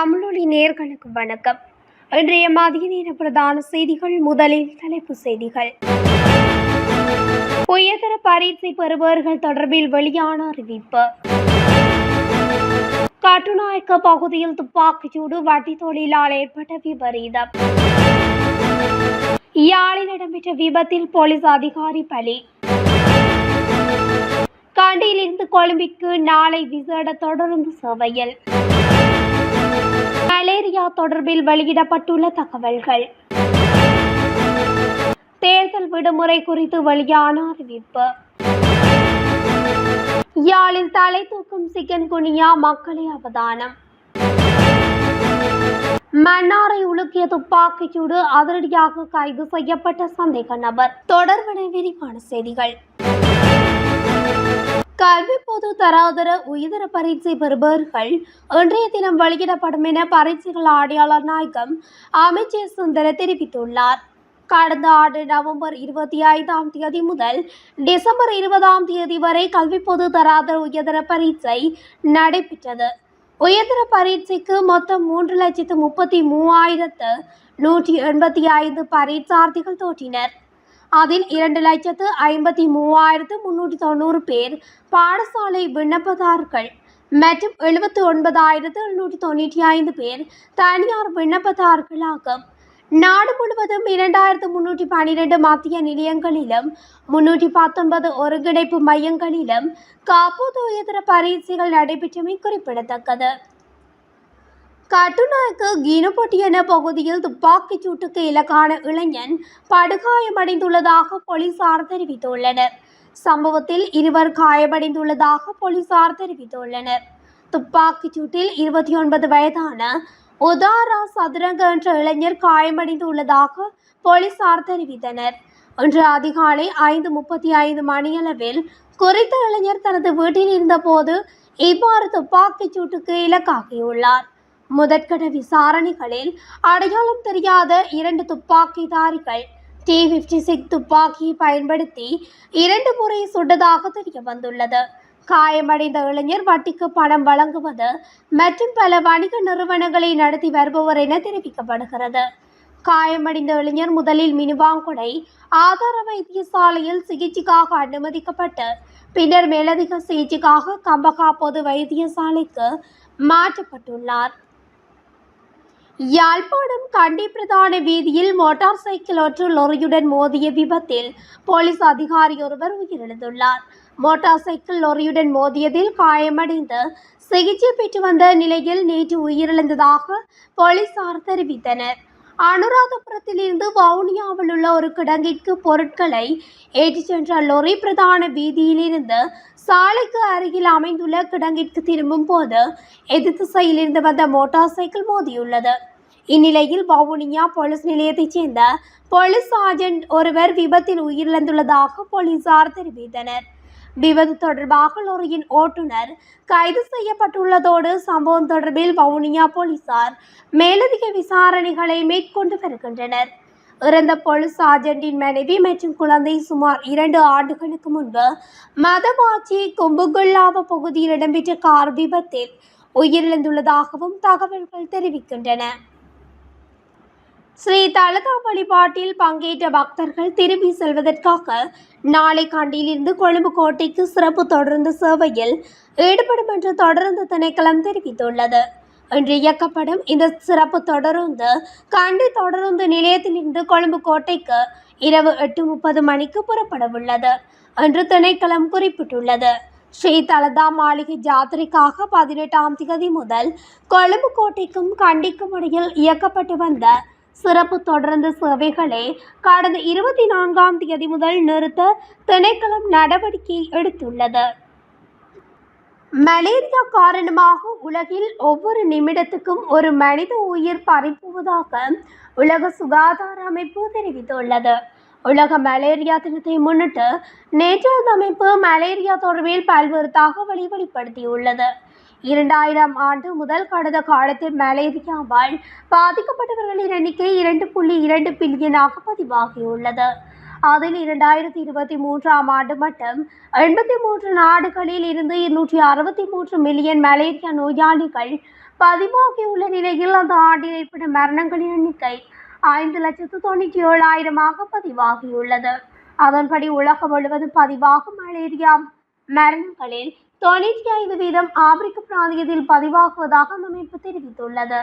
தமிழொலி நேர்களுக்கு வணக்கம். இன்றைய மதிய நேர பிரதான செய்திகள் முதலில் தலைப்பு செய்திகள். உயர்தர பரீட்சை பெறுபவர்கள் தொடர்பில் வெளியான அறிவிப்பு. கட்டுநாயக்க பகுதியில் துப்பாக்கிச்சூடு வட்டி தொழிலால் ஏற்பட்ட விபரீதம். யாழில் இடம்பெற்ற விபத்தில் போலீஸ் அதிகாரி பலி. கண்டியிலிருந்து கொழும்பிற்கு நாளை விசேட தொடர்ந்து சவையல் மலேரியா தொடர்பில் வெளியிடப்பட்டுள்ள தகவல்கள். தேர்தல் விடுமுறை குறித்து வெளியான அறிவிப்பு. யாழில் தலை தூக்கும் சிக்கன் குனியா மக்களை அவதானம். மன்னாரை உலுக்கிய துப்பாக்கிச்சூடு அதிரடியாக கைது செய்யப்பட்ட சந்தேக நபர். தொடர்பன விரிவான செய்திகள். கல்வி பொது தராதர உயர்தர பரீட்சை பெறுபவர்கள் இன்றைய தினம் வெளியிடப்படும் என பரீட்சைகள் ஆணையாளர் நாயகம் அமைச்சர் சுந்தர தெரிவித்துள்ளார். கடந்த ஆண்டு நவம்பர் இருபத்தி ஐந்தாம் தேதி முதல் டிசம்பர் இருபதாம் தேதி வரை கல்வி பொது தராதர உயர்தர பரீட்சை நடைபெற்றது. உயர்தர பரீட்சைக்கு மொத்தம் மூன்று லட்சத்து முப்பத்தி மூவாயிரத்து நூற்றி எண்பத்தி ஐந்து பரீட்சார்த்திகள் தோற்றினர். அதில் இரண்டு லட்சத்து ஐம்பத்தி மூவாயிரத்து முன்னூற்றி தொண்ணூறு பேர் பாடசாலை விண்ணப்பதார்கள் மற்றும் எழுபத்தி ஒன்பதாயிரத்து எழுநூற்றி தொண்ணூற்றி ஐந்து பேர் தனியார் விண்ணப்பதாரர்களாகும் நாடு முழுவதும் இரண்டாயிரத்து முன்னூற்றி பன்னிரெண்டு மத்திய நிலையங்களிலும் முன்னூற்றி பத்தொன்பது ஒருங்கிணைப்பு மையங்களிலும் காப்போது உயர்தர பரீட்சைகள் நடைபெற்றமை குறிப்பிடத்தக்கது. கட்டுநாயக்கு கீனப்பட்டியன பகுதியில் துப்பாக்கிச் சூட்டுக்கு இலக்கான இளைஞன் படுகாயமடைந்துள்ளதாக போலீசார் தெரிவித்துள்ளனர். சம்பவத்தில் இருவர் காயமடைந்துள்ளதாக போலீசார் தெரிவித்துள்ளனர். துப்பாக்கிச் சூட்டில் இருபத்தி ஒன்பது வயதான உதாரா சதுரங்க என்ற இளைஞர் காயமடைந்துள்ளதாக போலீசார் தெரிவித்தனர். இன்று அதிகாலை ஐந்து முப்பத்தி ஐந்து மணியளவில் குறித்த இளைஞர் தனது வீட்டில் இருந்தபோது இவ்வாறு துப்பாக்கிச் சூட்டுக்கு இலக்காகியுள்ளார். முதற்கட விசாரணைகளில் அடையாளம் தெரியாத இரண்டு துப்பாக்கிதாரிகள் டி பிப்டி சிக்ஸ் துப்பாக்கியை பயன்படுத்தி இரண்டு முறை சுட்டதாக தெரிய வந்துள்ளது. காயமடைந்த இளைஞர் வட்டிக்கு பணம் வழங்குவது மற்றும் பல வணிக நிறுவனங்களை நடத்தி வருபவர் என தெரிவிக்கப்படுகிறது. காயமடைந்த இளைஞர் முதலில் மினுவாங்குடை ஆதார வைத்தியசாலையில் சிகிச்சைக்காக அனுமதிக்கப்பட்டு பின்னர் மேலதிக சிகிச்சைக்காக கம்பகா பொது வைத்தியசாலைக்கு மாற்றப்பட்டுள்ளார். யாழ்ப்பாணம் கண்டி பிரதான வீதியில் மோட்டார் சைக்கிள் ஒன்று லொரியுடன் மோதிய விபத்தில் போலீஸ் அதிகாரி ஒருவர் உயிரிழந்துள்ளார். மோட்டார் சைக்கிள் லொரியுடன் மோதியதில் காயமடைந்து சிகிச்சை பெற்று வந்த நிலையில் நேற்று உயிரிழந்ததாக போலீசார் தெரிவித்தனர். அனுராதபுரத்திலிருந்து வவுனியாவில் உள்ள ஒரு கிடங்கிற்கு பொருட்களை ஏற்றிச் சென்ற லொரி பிரதான வீதியிலிருந்து சாலைக்கு அருகில் அமைந்துள்ள கிடங்கிற்கு திரும்பும் போது எதிர் திசையில் வந்த மோட்டார் சைக்கிள் மோதியுள்ளது. இந்நிலையில் வவுனியா போலீஸ் நிலையத்தைச் சேர்ந்த போலீஸ் சார்ஜென்ட் ஒருவர் விபத்தில் உயிரிழந்துள்ளதாக போலீசார் தெரிவித்தனர். விபத்து தொடர்பாக லோரியின் ஓட்டுநர் கைது செய்யப்பட்டுள்ளதோடு சம்பவம் தொடர்பில் வவுனியா போலீசார் மேலதிக விசாரணைகளை மேற்கொண்டு வருகின்றனர். இறந்த போலீஸ் சார்ஜென்டின் மனைவி மற்றும் குழந்தை சுமார் இரண்டு ஆண்டுகளுக்கு முன்பு மதமாச்சி கொம்புகுல்லாவ பகுதியில் இடம்பெற்ற கார் விபத்தில் உயிரிழந்துள்ளதாகவும் தகவல்கள் தெரிவிக்கின்றன. ஸ்ரீ தலதா வழிபாட்டில் பங்கேற்ற பக்தர்கள் திரும்பி செல்வதற்காக நாளை கண்டியிலிருந்து கொழும்பு கோட்டைக்கு சிறப்பு தொடர்ந்து சேவையில் ஈடுபடும் என்று தொடர்ந்து திணைக்களம் தெரிவித்துள்ளது. இன்று இயக்கப்படும் இந்த சிறப்பு தொடருந்து கண்டி தொடருந்து நிலையத்திலிருந்து கொழும்பு கோட்டைக்கு இரவு எட்டு முப்பது மணிக்கு புறப்படவுள்ளது என்று திணைக்களம் குறிப்பிட்டுள்ளது. ஸ்ரீ தலதா மாளிகை ஜாத்திரைக்காக பதினெட்டாம் தேதி முதல் கொழும்பு கோட்டைக்கும் கண்டிக்கும் இடையில் இயக்கப்பட்டு வந்த சிறப்பு தொடர்ந்து சேவைகளை கடந்த இருபத்தி நான்காம் தேதி முதல் நிறுத்த திணைக்களம் நடவடிக்கை எடுத்துள்ளது. மலேரியா காரணமாக உலகில் ஒவ்வொரு நிமிடத்துக்கும் ஒரு மனித உயிர் பறிப்புவதாக உலக சுகாதார அமைப்பு தெரிவித்துள்ளது. உலக மலேரியா தினத்தை முன்னிட்டு நேற்று அந்த அமைப்பு மலேரியா தொடர்பில் பல்வேறு தகவலை வெளிப்படுத்தியுள்ளது. இரண்டாயிரம் ஆண்டு முதல் கடந்த காலத்தில் மலேரியாவால் பாதிக்கப்பட்டவர்களின் எண்ணிக்கை இரண்டு புள்ளி இரண்டு பில்லியனாக பதிவாகியுள்ளது. அதில் இரண்டாயிரத்தி இருபத்தி மூன்றாம் ஆண்டு மட்டும் எண்பத்தி மூன்று நாடுகளில் இருந்து இருநூற்றி அறுபத்தி மூன்று மில்லியன் மலேரியா நோயாளிகள் பதிவாகியுள்ள நிலையில் அந்த ஆண்டில் ஏற்படும் மரணங்களின் எண்ணிக்கை ஐந்து லட்சத்து தொண்ணூற்றி ஏழாயிரமாக பதிவாகியுள்ளது. அதன்படி உலகம் முழுவதும் பதிவாகும் மலேரியா. மரணங்களில் தொண்ணூற்றி ஐந்து வீதம் ஆப்பிரிக்க பிராந்தியத்தில் பதிவாகுவதாக அந்த அமைப்பு தெரிவித்துள்ளது.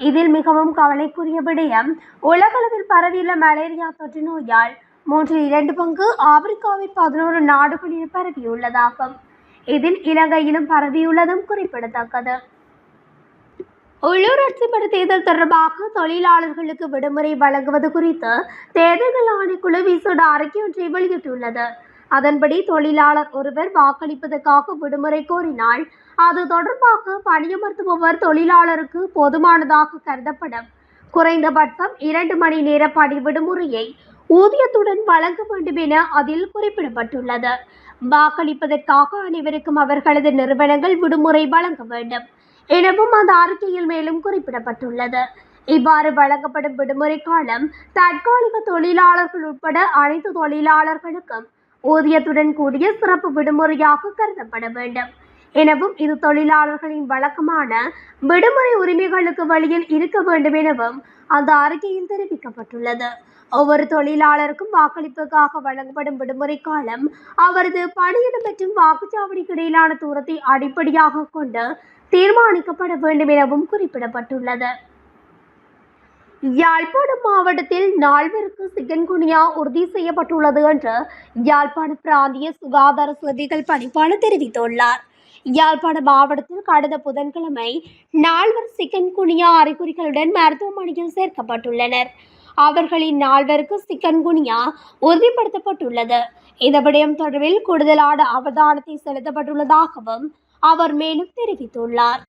இதில் மிகவும் கவலைக்குரிய விடயம் உலகளவில் பரவியுள்ள மலேரியா தொற்று நோயால் மூன்றில் இரண்டு பங்கு ஆப்பிரிக்காவின் பதினோரு நாடுகளில் பரவியுள்ளதாகும். இதில் இலங்கையிலும் பரவியுள்ளதும் குறிப்பிடத்தக்கது. உள்ளூராட்சி மன்ற தேர்தல் தொடர்பாக தொழிலாளர்களுக்கு விடுமுறை வழங்குவது குறித்து தேர்தல்கள் ஆணைக்குழு விசோட அறிக்கை ஒன்றை வெளியிட்டுள்ளது. அதன்படி தொழிலாளர் ஒருவர் வாக்களிப்பதற்காக விடுமுறை கோரினால் அது தொடர்பாக பணியமர்த்துபவர் தொழிலாளருக்கு போதுமானதாக கருதப்படும். குறைந்தபட்சம் இரண்டு மணி நேர பணி விடுமுறையை ஊதியத்துடன் வழங்க வேண்டும் என அதில் குறிப்பிடப்பட்டுள்ளது. வாக்களிப்பதற்காக அனைவருக்கும் அவர்களது நிறுவனங்கள் விடுமுறை வழங்க வேண்டும் எனவும் அந்த அறிக்கையில் மேலும் குறிப்பிடப்பட்டுள்ளது. இவ்வாறு வழங்கப்படும் விடுமுறை காலம் தற்காலிக தொழிலாளர்கள் உட்பட அனைத்து தொழிலாளர்களுக்கும் ஊதியத்துடன் கூடிய சிறப்பு விடுமுறையாக கருதப்பட வேண்டும். எனவும் இது தொழிலாளர்களின் வழக்கமான விடுமுறை உரிமைகளுக்கு வழியில் இருக்க வேண்டும் எனவும் அந்த அறிக்கையில் தெரிவிக்கப்பட்டுள்ளது. ஒவ்வொரு தொழிலாளருக்கும் வாக்களிப்புக்காக வழங்கப்படும் விடுமுறை காலம் அவரது பணியிடம் மற்றும் வாக்குச்சாவடிக்கு இடையிலான தூரத்தை அடிப்படையாக கொண்டு தீர்மானிக்கப்பட வேண்டும் எனவும் குறிப்பிடப்பட்டுள்ளது. யாழ்ப்பாணம் மாவட்டத்தில் நால்வருக்கு சிக்கன்குனியா உறுதி செய்யப்பட்டுள்ளது என்று யாழ்ப்பாண பிராந்திய சுகாதார சேவைகள் பணிப்பாளர் தெரிவித்துள்ளார். யாழ்ப்பாண மாவட்டத்தில் கடந்த புதன்கிழமை நால்வர் சிக்கன்குனியா அறிகுறிகளுடன் மருத்துவமனையில் சேர்க்கப்பட்டுள்ளனர். அவர்களின் நால்வருக்கு சிக்கன்குனியா உறுதிப்படுத்தப்பட்டுள்ளது. இந்த விடயம் தொடர்பில் கூடுதலான அவதானத்தை செலுத்தப்பட்டுள்ளதாகவும் அவர் மேலும் தெரிவித்துள்ளார்.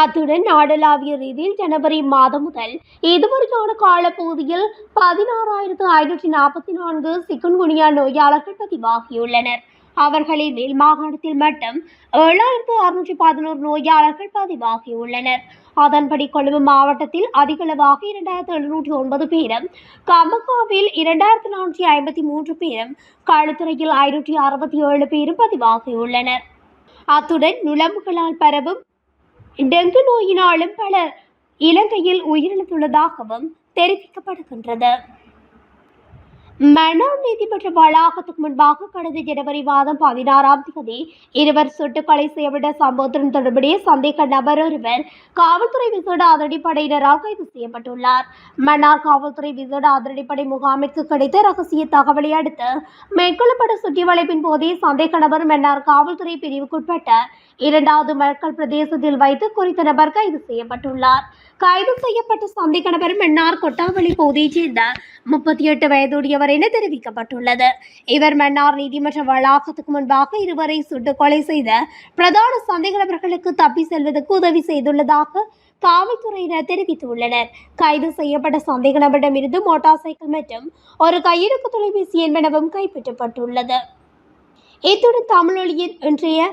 அத்துடன் நாடளாவிய ரீதியில் ஜனவரி மாதம் முதல் இதுவரையான காலப்பகுதியில் பதினாறாயிரத்து ஐநூற்றி நாற்பத்தி நான்கு சிக்குன்குனியா நோயாளர்கள் பதிவாகியுள்ளனர். அவர்களில் மேல் மாகாணத்தில் மட்டும் ஏழாயிரத்து அறுநூற்றி பதினோரு நோயாளர்கள் பதிவாகியுள்ளனர். அதன்படி கொழும்பு மாவட்டத்தில் அதிகளவாக இரண்டாயிரத்து எழுநூற்றி ஒன்பது பேரும் கமகாவில் இரண்டாயிரத்து நானூற்றி ஐம்பத்தி மூன்று பேரும் களுத்துறையில் ஐநூற்றி அறுபத்தி ஏழு பேரும் பதிவாகியுள்ளனர். அத்துடன் நுழம்புகளால் பரவும் டெங்கு நோயினாலும் பலர் இலங்கையில் உயிரிழந்துள்ளதாகவும் தெரிவிக்கப்படுகின்றது. மன்னார் நீதிமன்ற வளாகத்துக்கு முன்பாக கடந்த ஜனவரி மாதம் பதினாறாம் தேதி இருவர் சுட்டுக் கொலை செய்யப்பட்ட சம்பவத்துடன் தொடர்புடைய சந்தேக நபர் ஒருவர் காவல்துறை விசேட அதிரடிப்படையினரால் கைது செய்யப்பட்டுள்ளார். மன்னார் காவல்துறை விசேட அதிரடிப்படை முகாமிற்கு கிடைத்த ரகசிய தகவலை அடுத்து மேற்கொள்ளப்பட்ட சுற்றி வளைப்பின் போதே சந்தேக நபர் மன்னார் காவல்துறை பிரிவுக்குட்பட்ட இரண்டாவது மக்கள் பிரதேசத்தில் வைத்து குறித்த நபர் கைது செய்யப்பட்டுள்ளார். கைது செய்யப்பட்ட சந்தேக நபர் மன்னார் கொட்டாவளி பகுதியைச் சேர்ந்த முப்பத்தி எட்டு வயதுடையவர் என தெரிவிக்கப்பட்டுள்ளது. இவர் மன்னார் நீதிமன்ற வளாகத்துக்கு முன்பாக இருவரை சுட்டுக் கொலை செய்த பிரதான சந்தேக நபர்களுக்கு தப்பி செல்வதற்கு உதவி செய்துள்ளதாக காவல்துறையினர் தெரிவித்துள்ளனர். கைது செய்யப்பட்ட சந்தேக நபரிடமிருந்து மோட்டார் சைக்கிள் மற்றும் ஒரு கையிருப்பு தொலைபேசி என்பனவும் கைப்பற்றப்பட்டுள்ளது. இத்துடன் தமிழொலியின் இன்றைய